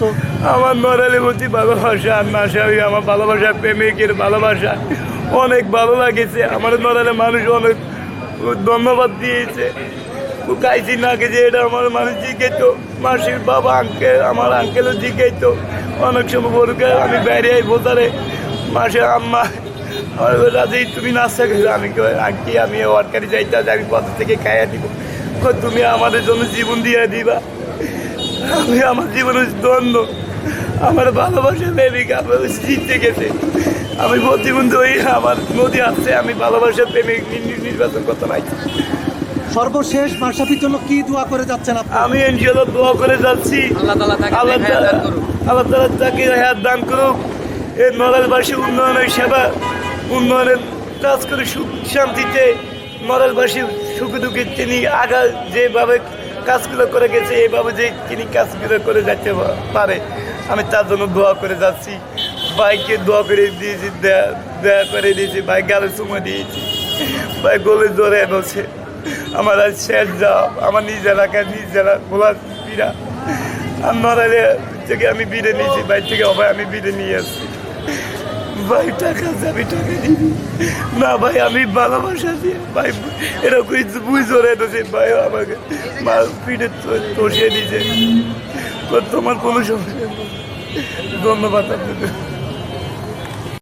তো আমার নরালের প্রতি ভালোবাসা নাশাবি আমার ভালোবাসা, প্রেমিকের ভালোবাসা। অনেক ভালো লাগেছে। আমার নরালে মানুষ অনেক ধন্যবাদ দিয়েছে। কাইছি না যে এটা আমার মানুষ জিজ্ঞেতো মাসির বাবা আঙ্কেল আমার আঙ্কেলও জিজ্ঞেতো অনেক সময় বলুকে, আমি বাইরে বোতারে মাসে আম্মা, আমার রাজি, তুমি নাস্তা খেলে আমি আন্টি, আমি ওয়ার্কারি যাইতে আমি কত থেকে খাইয়া দিব। তুমি আমাদের জন্য জীবন দিয়ে দিবা। আমি আমার জীবনের দ্বন্দ্ব আমার ভালোবাসা প্রেমিকা জিততে গেছে আমি প্রতিবন্ধী হই আমার নদী আসছে আমি ভালোবাসা প্রেমিক নির্বাচন করতে পারি। সর্বশেষ মাসাফির জন্য কি দোয়া করে যাচ্ছেন আপনি? আমি এনজিও দোয়া করে যাচ্ছি। আল্লাহ তাআলা তাকে আল্লাহ তাআলা তাকে হায়াত দান করুক। এই নড়ালবাসী উন্নয়নের সেবা উন্নয়নের কাজ করে সুখ শান্তিতে নড়ালবাসী সুখে দুঃখে তিনি আগা যেভাবে কাজগুলো করে গেছে, এইভাবে যে তিনি কাজগুলো করে যেতে পারে। আমি তার জন্য দোয়া করে যাচ্ছি। বাইকে দোয়া করে দিয়েছি দেয়া করে দিয়েছি। বাইক গালে চুমা দিয়েছি। ভাই গোলে জোরে এনেছে আমার আজ শেষ যাও আমার নিজ এলাকা নিজ এলাকা গোলা বিরা আর নড়াইলে থেকে আমি বিড়ে নিয়েছি। বাইর থেকে অভাই আমি বিড়ে নিয়ে আসছি। ভাই টাকা আছে, আমি টাকা দিবি না ভাই আমি ভালোবাসা দিয়ে ভাই এরকম বুঝ ধরে এনেছে ভাই আমাকে মা পিঠে তষিয়ে দিয়েছে। তো তোমার কোনো সমস্যা ধন্যবাদ আপনাদের